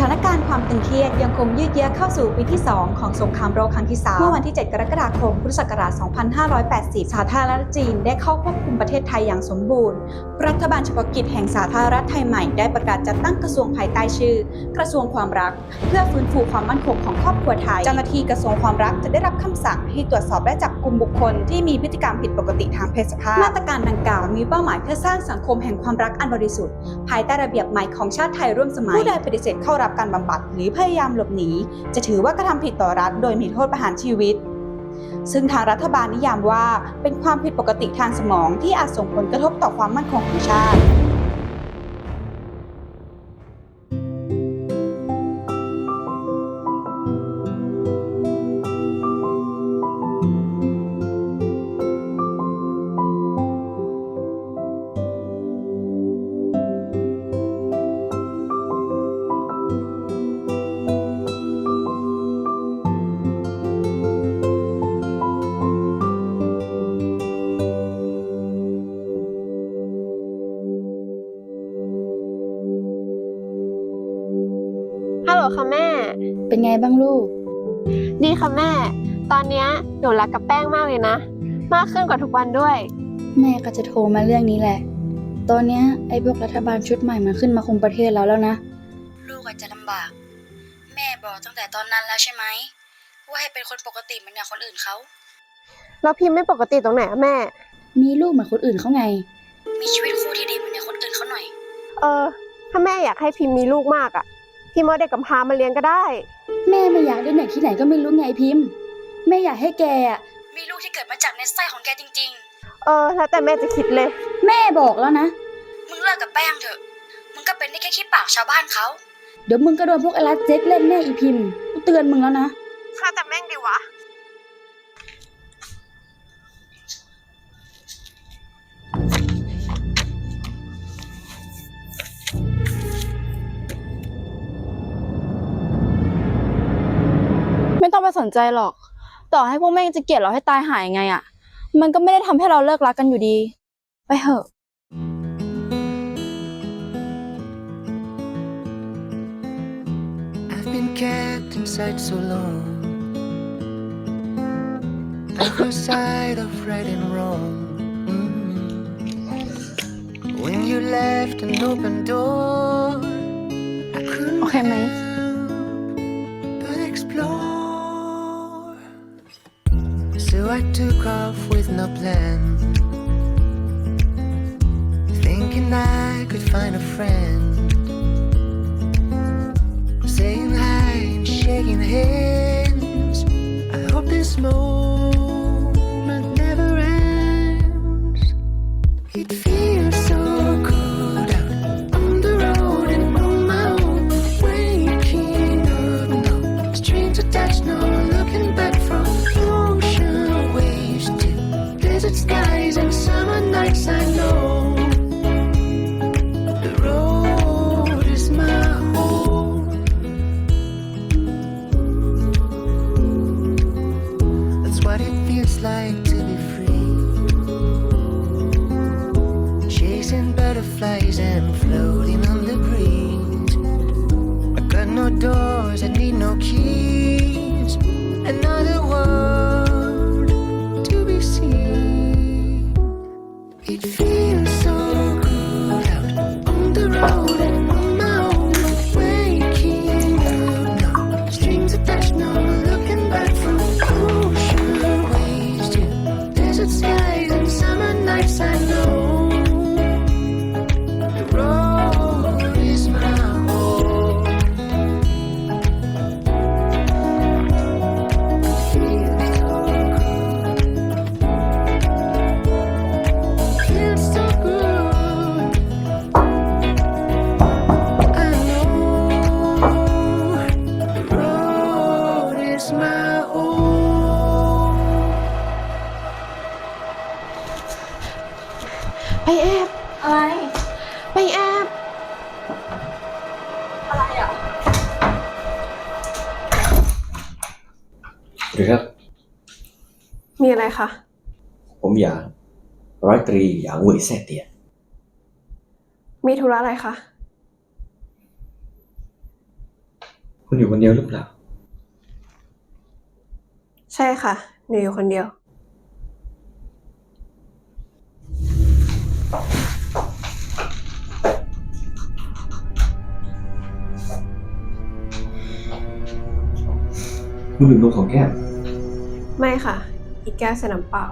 ถานการณ์ความตึงเครียดยังคงยืดเยื้อเข้าสู่ปีที่ 2 ของสงครามโลกครั้งที่ 3 เมื่อวันที่ 7 กรกฎาคม พุทธศักราช 2580 สาธารณรัฐจีนได้เข้าควบคุมประเทศไทยอย่างสมบูรณ์ รัฐบาลเฉพาะกิจแห่งสาธารณรัฐไทยใหม่ได้ประกาศจัดตั้งกระทรวงภายใต้ชื่อ กระทรวงความรัก เพื่อฟื้นฟูความมั่นคงของครอบครัวไทย เจ้าหน้าที่กระทรวงความรักจะได้รับคำสั่งให้ตรวจสอบและจับกลุ่มบุคคลที่มีพฤติกรรมผิดปกติทางเพศสภาพ มาตรการดังกล่าวมีเป้าหมายเพื่อสร้างสังคมแห่งความรักอันบริสุทธิ์ ภายใต้ระเบียบใหม่ของชาติไทยร่วมสมัย ผู้ใดปฏิเสธเข้ารับการบำบัดหรือพยายามหลบหนี จะถือว่ากระทำผิดต่อรัฐ โดยมีโทษประหารชีวิต ซึ่งทางรัฐบาลนิยามว่าเป็นความผิดปกติทางสมองที่อาจส่งผลกระทบต่อความมั่นคงของชาติ อนเนี้ยหนูรักกับแป้งมากเลยนะ มากขึ้นกว่าทุกวันด้วย แม่ก็จะโทรมาเรื่องนี้แหละ ตอนเนี้ยไอ้พวกรัฐบาลชุดใหม่มันขึ้นมาคุมประเทศแล้วแล้วนะ ลูกอาจจะลำบาก แม่บอกตั้งแต่ตอนนั้นแล้วใช่ไหม ว่าให้เป็นคนปกติเหมือนอย่างคนอื่นเขาแล้วพิมพ์ไม่ปกติตรงไหนอะแม่ มีลูกเหมือนคนอื่นเขาไง มีชีวิตคู่ที่ดีเหมือนอย่างคนอื่นเขาหน่อย เออ ถ้าแม่อยากให้พิมพ์มีลูกมากอะพิมพ์เอาเด็กกำพร้ามาเลี้ยงก็ได้ แม่ไม่อยากได้เด็กที่ไหนก็ไม่รู้ไงพิมพ์ แม่อยากให้แกอะมีลูกที่เกิดมาจากในไส้ของแกจริง เออ แล้วแต่แม่จะคิดเลย ๆ แม่บอกแล้วนะมึงเลิกกับแป้งเถอะ มึงก็เป็นได้แค่ขี้ปากชาวบ้านเขา เดี๋ยวมึงก็โดนพวกไอ้รัดเจ๊กเล่นแน่อีพิมพ์กูเตือนมึงแล้วนะค่าแต่แม่งดีวะ ไม่ต้องไปสนใจหรอก ต่อให้พวกแม่งจะเกลียดเราให้ตายหายยังไงอะมันก็ไม่ได้ทำให้เราเลิกรักกันอยู่ดี ไปเถอะ I've been kept inside so long. I've lost sight of right and wrong. Mm. When you left an open door, I couldn't Okay, mate. help but I took off with no plan, thinking I could find a friend saying hi and shaking hands. I hope this moment หรือครับ มีอะไรคะ ผมอยากร้อยตรีหยางเหวยแซ่เตีย มีธุระอะไรคะ คุณอยู่คนเดียวหรือเปล่า ใช่ค่ะ หนูอยู่คนเดียว คุณดื่มนมของแก้ม ไม่ค่ะ อีกแก้วใส่น้ำเปล่า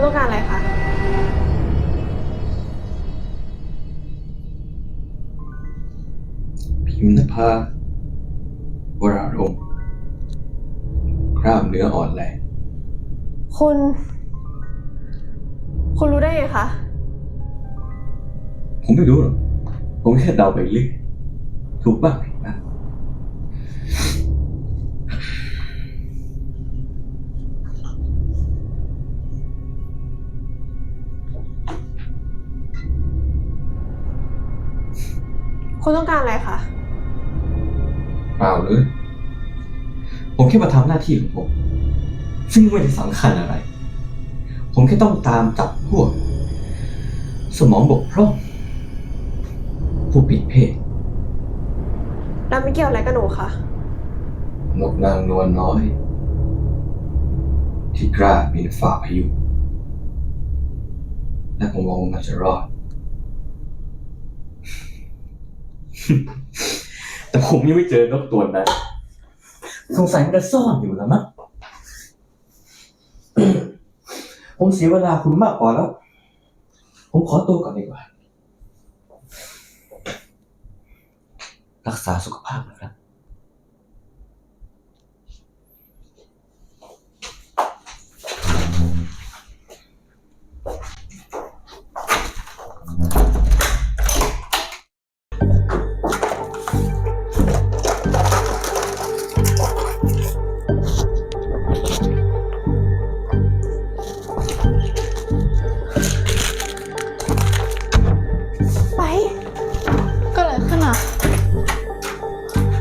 คุณต้องการอะไรคะ พิมพ์นภาวรารมณ์กล้ามเนื้ออ่อนแรง คุณ คุณรู้ได้ไงคะ ผมไม่รู้หรอก ผมแค่เดาไปเรื่อยถูกบ้าง คุณต้องการอะไรคะ เปล่าเลย ผมแค่มาทำหน้าที่ของผม ซึ่งไม่ได้สำคัญอะไร ผมแค่ต้องตามจับพวก สมองบกพร่องผู้ผิดเพศแล้วไม่เกี่ยวอะไรกับหนูคะ นกนางนวลน้อย ที่กล้าบินฝ่าพายุและผมหวังว่ามันจะรอด แต่ผมยังไม่เจอนกตัวนั้นสงสัยมันจะซ่อนอยู่แล้วมั้งผมเสียเวลาคุณมากพอแล้ว ผมขอตัวก่อนดีกว่า รักษาสุขภาพนะครับ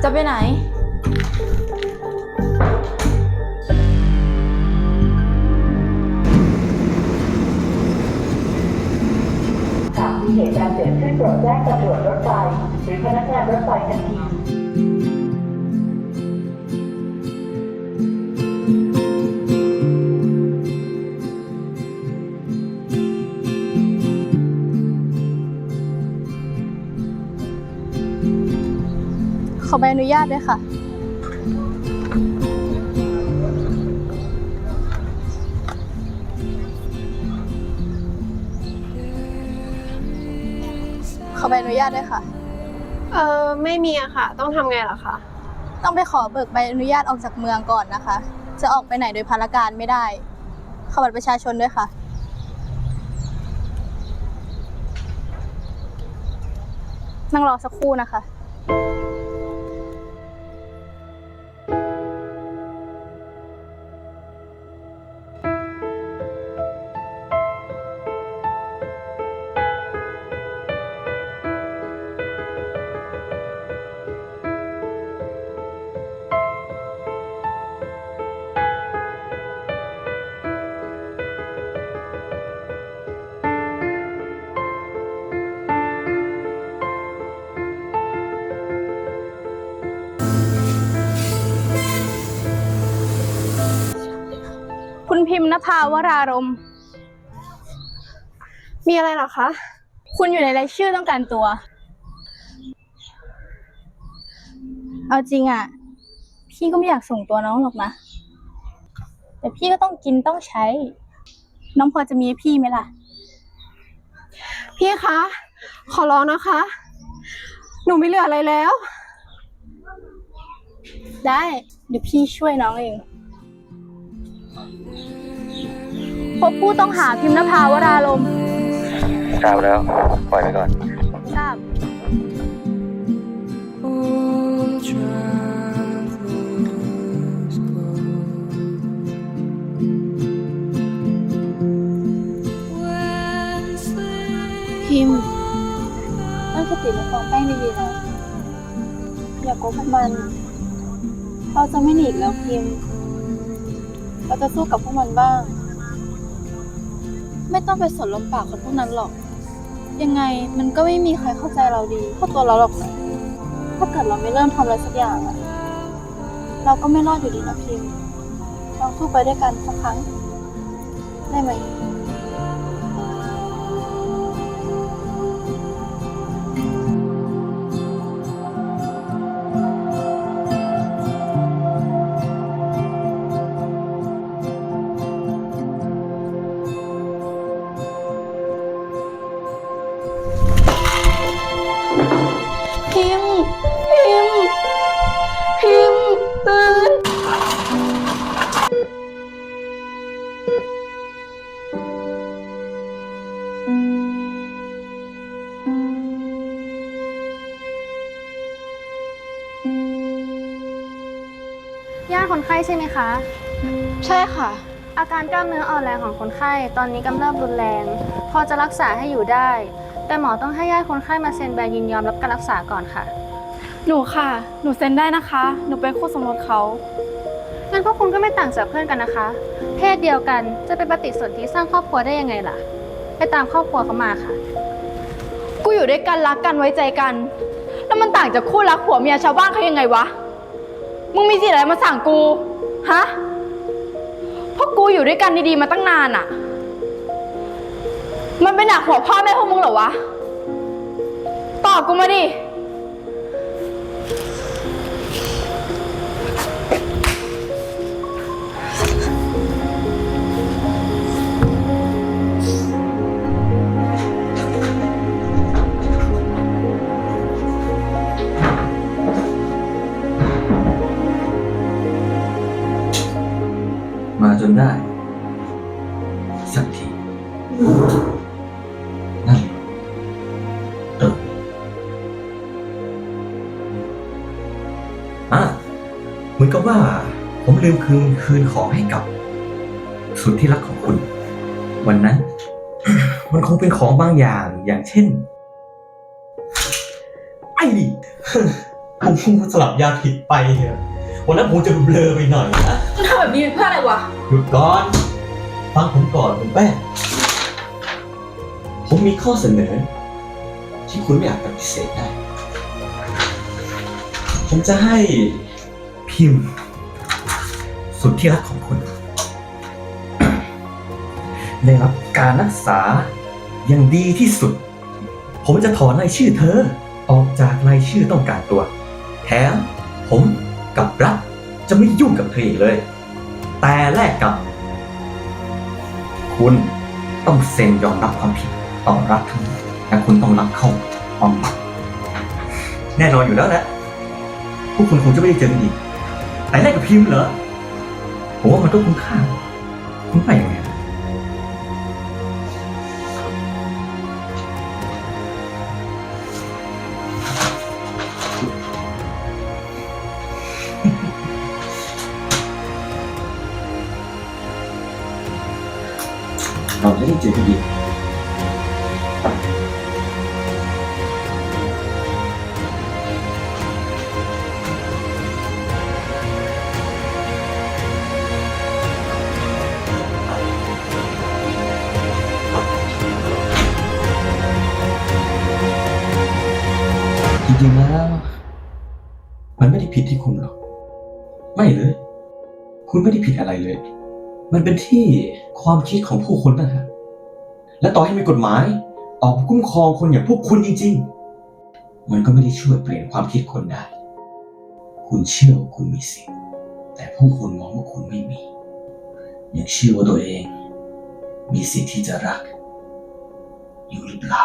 จะไปไหน หากมีเหตุการณ์เกิดขึ้นโปรดแจ้งตำรวจรถไฟหรือพนักงานรถไฟทันที ขอใบอนุญาตด้วยค่ะ ขอใบอนุญาตด้วยค่ะ เออไม่มีอะค่ะ ต้องทำไงเหรอคะ ต้องไปขอเบิกใบอนุญาตออกจากเมืองก่อนนะคะ จะออกไปไหนโดยพาราการไม่ได้ ขอบัตรประชาชนด้วยค่ะ นั่งรอสักครู่นะคะ ภาวรารมณ์มีอะไรเหรอคะ คุณอยู่ในรายชื่อต้องการตัว เอาจริงอะ พี่ก็ไม่อยากส่งตัวน้องหรอกนะ แต่พี่ก็ต้องกินต้องใช้ น้องพอจะมีให้พี่ไหมล่ะ พี่คะ ขอร้องนะคะ หนูไม่เหลืออะไรแล้ว ได้ เดี๋ยวพี่ช่วยน้องเอง พบผู้ต้องหาพิมพ์นภาวราลมทราบแล้ว ปล่อยไปก่อน ทราบ พิมพ์ตั้งสติและฟังแป้งดีๆนะ อย่าโกหกมัน เราจะไม่หนีอีกแล้วพิมพ์ เราจะสู้กับพวกมันบ้าง ไม่ต้องไปสนลมปากคนพวกนั้นหรอก ยังไงมันก็ไม่มีใครเข้าใจเราดีเท่าตัวเราหรอกนะถ้าเกิดเราไม่เริ่มทำอะไรสักอย่างอะเราก็ไม่รอดอยู่ดีนะพิมพ์ลองสู้ไปด้วยกันสักครั้ง ได้ไหม ใช่ไหมคะ ใช่ค่ะ อาการกล้ามเนื้ออ่อนแรงของคนไข้ตอนนี้กำเริบรุนแรง พอจะรักษาให้อยู่ได้ แต่หมอต้องให้ญาติคนไข้มาเซ็นใบยินยอมรับการรักษาก่อนค่ะ หนูค่ะ หนูเซ็นได้นะคะ หนูเป็นคู่สมรสเขางั้นพวกคุณก็ไม่ต่างจากเพื่อนกันนะคะ เพศเดียวกันจะเป็นปฏิสนธิสร้างครอบครัวได้ยังไงล่ะ ไปตามครอบครัวเขามาค่ะ กูอยู่ด้วยกันรักกันไว้ใจกัน แล้วมันต่างจากคู่รักผัวเมียชาวบ้านเขายังไงวะ มึงมีสิทธิ์อะไรมาสั่งกู ฮะ พวกกูอยู่ด้วยกันดีๆมาตั้งนานอะมันเป็นหนักหัวพ่อแม่พวกมึงเหรอวะ ตอบกูมาดิ อนกับว่า ผมลืมคืนคืนของให้กับ สุดที่รักของคุณ วันนั้น มันคงเป็นของบางอย่างอย่างเช่น ไอ้ดิผมคงสลับยาผิดไปเนี่ยวันนั้นผมจะเบลอไปหน่อยนะมึงทำแบบนี้เพื่ออะไรวะหยุดก่อนฟังผมก่อนคุณแป้งผมมีข้อเสนอ ที่คุณไม่อาจปฏิเสธได้ ผมจะให้ พิมพ์ สุดที่รักของคุณ ได้รับการรักษาอย่างดีที่สุด ผมจะถอนรายชื่อเธอ ออกจากรายชื่อต้องการตัว แถมผมกับรัฐจะไม่ยุ่งกับเธออีกเลย แต่แลกกับ คุณต้องเซ็นยอมรับความผิดต่อรัฐทั้งหมดและคุณต้องรับเข้าบำบัดแน่นอนอยู่แล้วแหละพวกคุณคงจะไม่ได้เจอกันอีก แต่แลกกับพิมพ์เหรอผมว่ามันก็คุ้มค่าคุณไปยังไงนะเราจะได้เจอกันอีก ไม่เลย คุณไม่ได้ผิดอะไรเลย มันเป็นที่ความคิดของผู้คนนะฮะ และต่อให้มีกฎหมาย ออกคุ้มครองคนอย่างพวกคุณจริงๆ มันก็ไม่ได้ช่วยเปลี่ยนความคิดคนได้ คุณเชื่อว่าคุณมีสิทธิ์แต่ผู้คนมองว่าคุณไม่มี ยังเชื่อว่าตัวเอง มีสิทธิ์ที่จะรัก อยู่หรือเปล่า